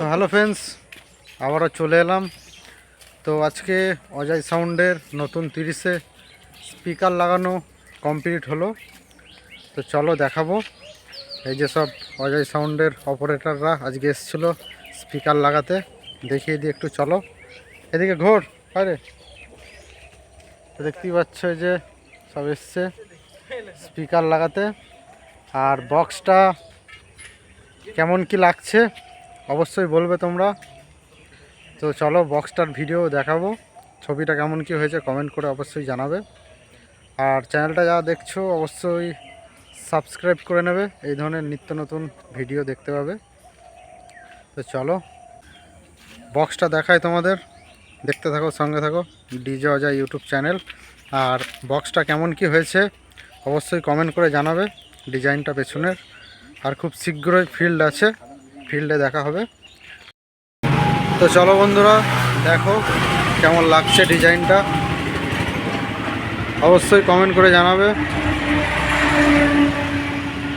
তো hello friends, আবারও চলে এলাম। তো আজকে অজয় সাউন্ডের নতুন তিরিশে স্পিকার লাগানো কমপ্লিট হলো। তো চলো দেখাবো। এই যে সব অজয় সাউন্ডের অপারেটররা আজকে এসেছিল স্পিকার লাগাতে। দেখিয়ে দিই একটু, চলো। এদিকে ঘোর আরে দেখতেই পাচ্ছ যে সব এসছে স্পিকার লাগাতে। আর বক্সটা কেমন কি লাগছে? অবশ্যই বলবে তোমরা। তো চলো বক্সটার ভিডিও দেখাবো। ছবিটা কেমন কি হয়েছে কমেন্ট করে অবশ্যই জানাবে। আর চ্যানেলটা যা দেখছ, অবশ্যই সাবস্ক্রাইব করে নেবে। এই ধরনের নিত্য নতুন ভিডিও দেখতে পাবে। তো চলো বক্সটা দেখায় তোমাদের। দেখতে থাকো, সঙ্গে থাকো। ডিজে অজয় ইউটিউব চ্যানেল আর বক্সটা কেমন কি হয়েছে, অবশ্যই কমেন্ট করে জানাবে। ডিজাইনটা পেছনের। আর খুব শীঘ্রই ফিল্ড আছে। ফিল্ডে দেখা হবে। তো চলো বন্ধুরা, দেখো কেমন লাগছে ডিজাইনটা। অবশ্যই কমেন্ট করে জানাবে।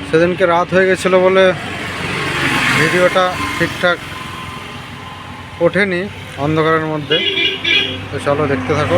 সেদিনকে রাত হয়ে গেছিল বলে ভিডিওটা ঠিকঠাক ওঠেনি অন্ধকারের মধ্যে। তো চলো দেখতে থাকো।